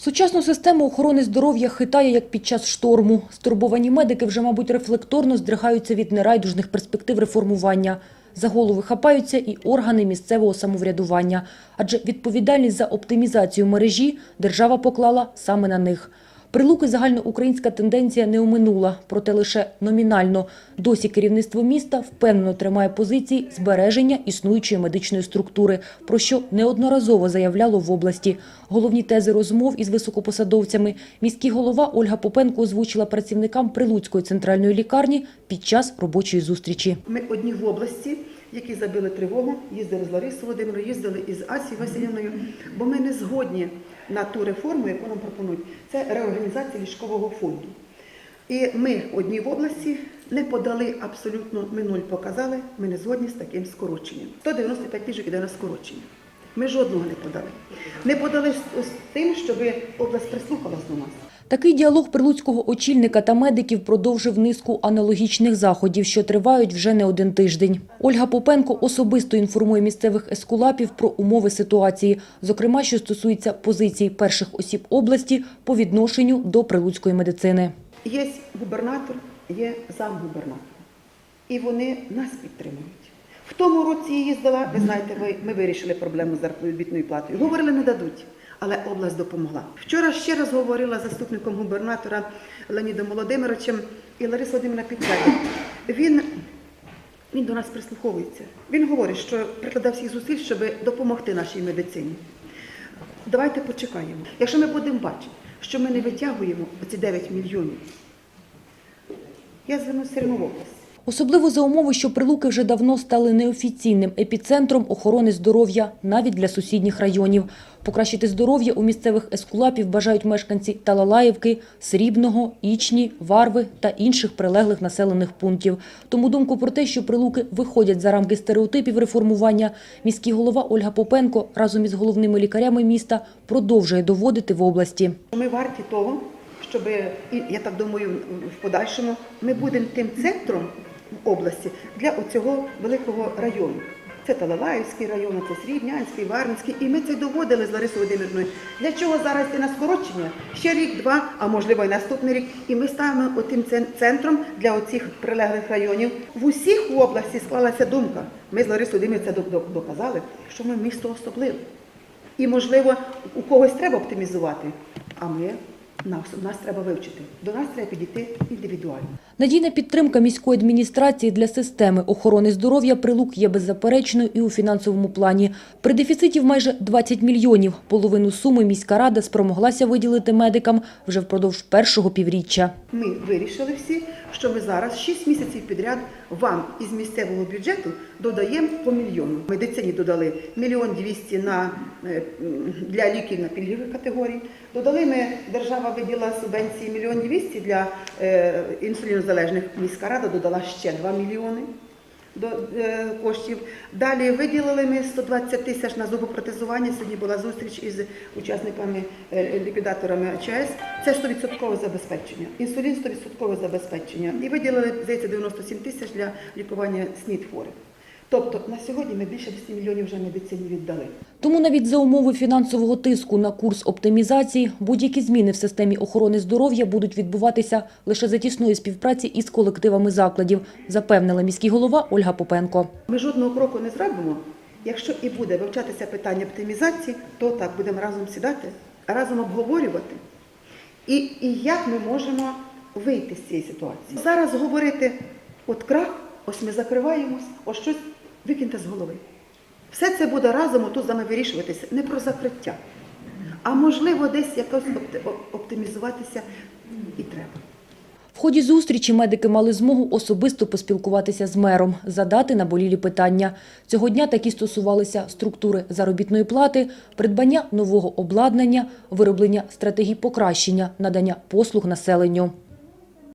Сучасну систему охорони здоров'я хитає, як під час шторму. Стурбовані медики вже, мабуть, рефлекторно здригаються від нерайдужних перспектив реформування. За голови хапаються і органи місцевого самоврядування. Адже відповідальність за оптимізацію мережі держава поклала саме на них. Прилуки загальноукраїнська тенденція не оминула, проте лише номінально. Досі керівництво міста впевнено тримає позиції збереження існуючої медичної структури, про що неодноразово заявляло в області. Головні тези розмов із високопосадовцями міський голова Ольга Попенко озвучила працівникам Прилуцької центральної лікарні під час робочої зустрічі. Ми одні в області, які забили тривогу, їздили з Ларисою Володимирою, їздили із Асією Васильівною, бо ми не згодні на ту реформу, яку нам пропонують. Це реорганізація ліжкового фонду. І ми одні в області не подали абсолютно, ми нуль показали, ми не згодні з таким скороченням. 195 ліжок іде на скорочення. Ми жодного не подали. Не подали з тим, щоб область прислухалась до нас. Такий діалог прилуцького очільника та медиків продовжив низку аналогічних заходів, що тривають вже не один тиждень. Ольга Попенко особисто інформує місцевих ескулапів про умови ситуації, зокрема, що стосується позицій перших осіб області по відношенню до прилуцької медицини. Є губернатор, є замгубернатор. І вони нас підтримують. В тому році їздила, ви знаєте, ви, ми вирішили проблему з заробітною платою. Говорили, не дадуть, але область допомогла. Вчора ще раз говорила з заступником губернатора Леонідом Володимировичем, і Лариса Володимирівна підтвердила. Він, він до нас прислуховується. Він говорить, що прикладав всіх зусиль, щоб допомогти нашій медицині. Давайте почекаємо. Якщо ми будемо бачити, що ми не витягуємо оці 9 мільйонів, я звернуся в область. Особливо за умови, що прилуки вже давно стали неофіційним епіцентром охорони здоров'я навіть для сусідніх районів. Покращити здоров'я у місцевих ескулапів бажають мешканці Талалаївки, Срібного, Ічні, Варви та інших прилеглих населених пунктів. Тому думку про те, що прилуки виходять за рамки стереотипів реформування, міський голова Ольга Попенко разом із головними лікарями міста продовжує доводити в області. Ми варті того, щоб, я так думаю, в подальшому ми будемо тим центром в області для оцього великого району. Це Талалаївський район, це Срібнянський, Варвинський. І ми це доводили з Ларисою Володимирівною. Для чого зараз йти на скорочення? Ще рік, два, а можливо і наступний рік. І ми ставимо отим центром для оцих прилеглих районів. В усіх в області склалася думка. Ми з Ларисою Володимирівною це док- док- доказали, що ми місто особливе. І, можливо, у когось треба оптимізувати, а ми нас, нас треба вивчити. До нас треба підійти індивідуально. Надійна підтримка міської адміністрації для системи охорони здоров'я прилук є беззаперечною і у фінансовому плані. При дефіциті в майже 20 мільйонів половину суми міська рада спромоглася виділити медикам вже впродовж першого півріччя. Ми вирішили всі, що ми зараз 6 місяців підряд вам із місцевого бюджету додаємо по мільйону. Медицині додали мільйон двісті на е, для ліків на пільгові категорії. Додали ми держава виділа субвенції мільйон двісті для е, інсулінозалежних. Міська рада додала ще 2 мільйони. До е, коштів. Далі виділили ми 120 тисяч на зубопротезування. Сьогодні була зустріч із учасниками е, ліквідаторами ЧАЕС. Це 100% забезпечення. Інсулін 100% забезпечення. І виділили, здається, 97 тисяч для лікування СНІД хворих. Тобто на сьогодні ми більше 10 мільйонів вже медицині віддали. Тому навіть за умови фінансового тиску на курс оптимізації будь-які зміни в системі охорони здоров'я будуть відбуватися лише за тісної співпраці із колективами закладів, запевнила міський голова Ольга Попенко. Ми жодного кроку не зробимо. Якщо і буде вивчатися питання оптимізації, то так будемо разом сідати, разом обговорювати. І, і як ми можемо вийти з цієї ситуації. Зараз говорити, от крах, ось ми закриваємось, ось щось викиньте з голови. Все це буде разом отут з нами вирішуватися, не про закриття. А можливо, десь якось опти- оптимізуватися і треба. В ході зустрічі медики мали змогу особисто поспілкуватися з мером, задати наболілі питання. Цього дня такі стосувалися структури заробітної плати, придбання нового обладнання, вироблення стратегій покращення, надання послуг населенню.